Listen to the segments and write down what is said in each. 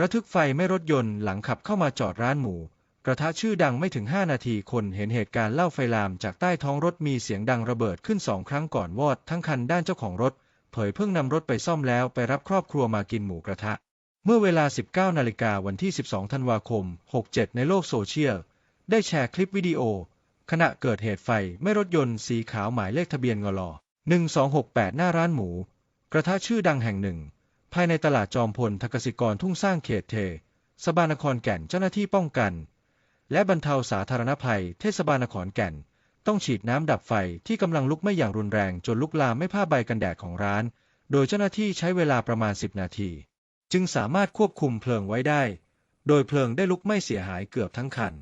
ระทึกไฟไม่รถยนต์หลังขับเข้ามาจอดร้านหมู กระทะชื่อดังไม่ถึง 5 นาทีคนเห็นเหตุการณ์เล่าไฟลามจากใต้ท้องรถมีเสียงดังระเบิดขึ้นสองครั้งก่อนวอดทั้งคันด้านเจ้าของรถ เผยเพิ่งนำรถไปซ่อมแล้วไปรับครอบครัวมากินหมูกระทะ เมื่อเวลา 19 นาฬิกาวันที่ 12 ธันวาคม 67 ในโลกโซเชียล ได้แชร์คลิปวิดีโอ ขณะเกิดเหตุไฟไม่รถยนต์สีขาวหมายเลขทะเบียนงล1268 หน้าร้านหมู กระทะชื่อดังแห่งหนึ่ง ภายในตลาดจอมพลทกสิกรทุ่งสร้างเขตเท สบานครแก่นเจ้าหน้าที่ป้องกัน และบรรเทาสาธารณภัยเทศบาลนครแก่น ต้องฉีดน้ำดับไฟที่กำลังลุกไหม้อย่างรุนแรงจนลุกลามไม่ผ้าใบกันแดดของร้าน โดยเจ้าหน้าที่ใช้เวลาประมาณ 10 นาที จึงสามารถควบคุมเพลิงไว้ได้ โดยเพลิงได้ลุกไหม้เสียหายเกือบทั้งคัน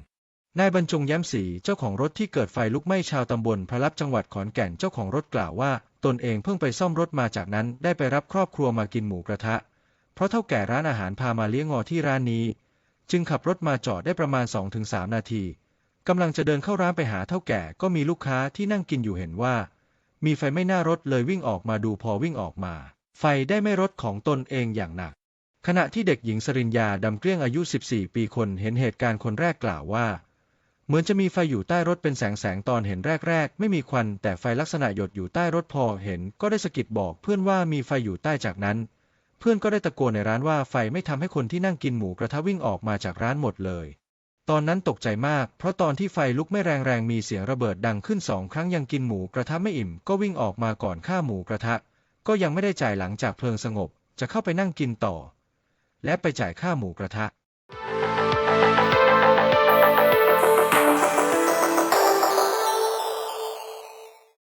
นายบรรจงแย้มศรีเจ้าของรถที่เกิดไฟลุกไหม้ชาวตำบลพระลับจังหวัดขอนแก่นเจ้าของรถกล่าวว่า ตนเองเพิ่งไปซ่อมรถมาจากนั้นได้ไปรับครอบครัวมากินหมูกระทะ เพราะเท่าแก่ร้านอาหารพามาเลี้ยงงอที่ร้านนี้ จึงขับรถมาจอดได้ประมาณ 2-3 นาทีกำลังจะเดินเข้าร้านไปหาเท่าแก่ก็มีลูกค้าที่นั่งกินอยู่เห็นว่า มีไฟไม่น่ารถเลยวิ่งออกมาดูพอวิ่งออกมา ไฟได้ไม่รถของตนเองอย่างหนัก ขณะที่เด็กหญิงสริญญาดำเกลี้ยงอายุ 14 ปีคนเห็นเหตุการณ์คนแรกกล่าวว่า เหมือนจะมีไฟอยู่ใต้รถเป็นแสงแสงตอนเห็นแรกๆ ไม่มีควัน แต่ไฟลักษณะหยดอยู่ใต้รถพอเห็นก็ได้สะกิดบอกเพื่อนว่ามีไฟอยู่ใต้จากนั้น เพื่อนก็ได้ตะโกนในร้านว่าไฟไม่ทำให้คนที่นั่งกินหมูกระทะวิ่งออกมาจากร้านหมดเลย ตอนนั้นตกใจมาก เพราะตอนที่ไฟลุกไม่แรงๆมีเสียงระเบิดดังขึ้นสองครั้งยังกินหมูกระทะไม่อิ่ม ก็วิ่งออกมาก่อนฆ่าหมูกระทะ ก็ยังไม่ได้จ่ายหลังจากเพลิงสงบ จะเข้าไปนั่งกินต่อ และไปจ่ายค่าหมูกระทะ